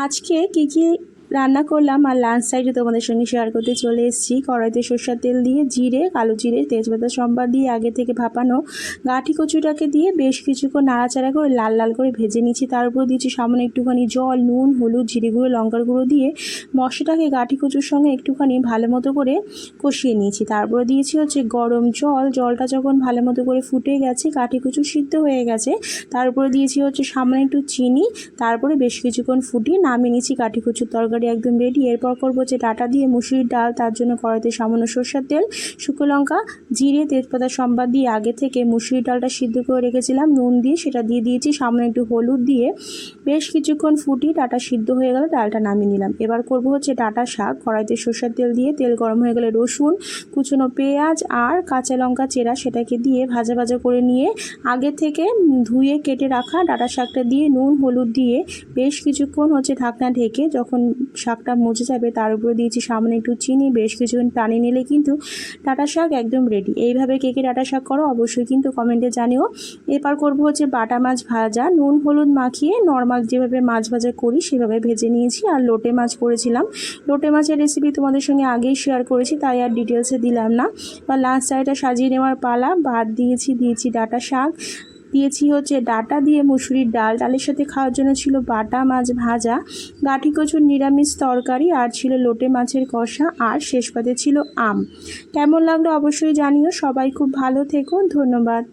আজকে কী কী রান্না করলাম আর লাঞ্চ সাইডে তোমাদের সঙ্গে শেয়ার করতে চলে এসেছি। কড়াইতে সর্ষার তেল দিয়ে জিরে, কালো জিরে, তেজপাতা সম্বাদ দিয়ে আগে থেকে ভাপানো গাঁঠি কচুটাকে দিয়ে বেশ কিছুক্ষণ নাড়াচাড়া করে লাল লাল করে ভেজে নিচ্ছি তার উপর দিয়েছি সামান্য একটুখানি জল, নুন, হলুদ, জিরে গুঁড়ো, লঙ্কার গুঁড়ো দিয়ে মশলাটাকে গাঁঠি কচুর সঙ্গে একটুখানি ভালো মতো করে কষিয়ে নিয়েছি। তারপরে দিয়েছি হচ্ছে গরম জল। জলটা যখন ভালো মতো করে ফুটে গেছে কাঠি কচু সিদ্ধ হয়ে গেছে তারপরে দিয়েছি হচ্ছে সামান্য একটু চিনি। তারপরে বেশ কিছুক্ষণ ফুটিয়ে নামিয়ে নিয়েছি কাঠি কচুর তরকারি একদম রেডি এরপর করব হচ্ছে ডাটা দিয়ে মুসুরির ডাল, তার জন্য কড়াইতে সামান্য সর্ষের তেল, শুকনো লঙ্কা, জিরে, তেজপাতা, সম্বাদ দিয়ে আগে থেকে মুসুরির ডালটা সিদ্ধ করে রেখেছিলাম, নুন দিয়ে সেটা দিয়ে দিয়েছি, সামান্য একটু হলুদ দিয়ে। বেশ কিছুক্ষণ ফুটিয়ে ডাটা সিদ্ধ হয়ে গেলে, ডালটা নামিয়ে নিলাম। এবার করব হচ্ছে ডাটা শাক, কড়াইতে সর্ষের তেল দিয়ে, তেল গরম হয়ে গেলে রসুন, কুচনো পেঁয়াজ আর কাঁচা লঙ্কা চেরা সেটাকে দিয়ে ভাজা ভাজা করে নিয়ে আগে থেকে ধুয়ে কেটে রাখা ডাটা শাকটা দিয়ে নুন, হলুদ দিয়ে বেশ কিছুক্ষণ হচ্ছে ঢাকনা ঢেকে যখন শাকটা মুছে যাবে, তার উপরে দিয়েছি সামনে একটু চিনি, বেশ কিছুক্ষণ টানি নিলে কিন্তু ডাটা শাক একদম রেডি এইভাবে কে কে ডাটা শাক করো অবশ্যই কিন্তু কমেন্টে জানিও। এরপর করব হচ্ছে বাটা মাছ ভাজা। নুন, হলুদ মাখিয়ে নর্মাল যেভাবে মাছ ভাজা করি সেভাবে ভেজে নিয়েছি। আর লোটে মাছ করেছিলাম। লোটে মাছের রেসিপি তোমাদের সঙ্গে আগেই শেয়ার করেছি, তাই আর ডিটেলসে দিলাম না। বা লাস্ট চাইটা সাজিয়ে নেওয়ার পালা। ভাত দিয়েছি দিয়েছি ডাটা শাক। দিয়েছি হচ্ছে ডাটা দিয়ে মুসুরির ডাল। ডালের সাথে খাওয়ার জন্য ছিল বাটা মাছ ভাজা, গাঠি কচুর নিরামিষ তরকারি, আর ছিল লোটে মাছের কষা, আর শেষ পাতে ছিল আম। কেমন লাগল অবশ্যই জানিও। সবাই খুব ভালো থেকো। ধন্যবাদ।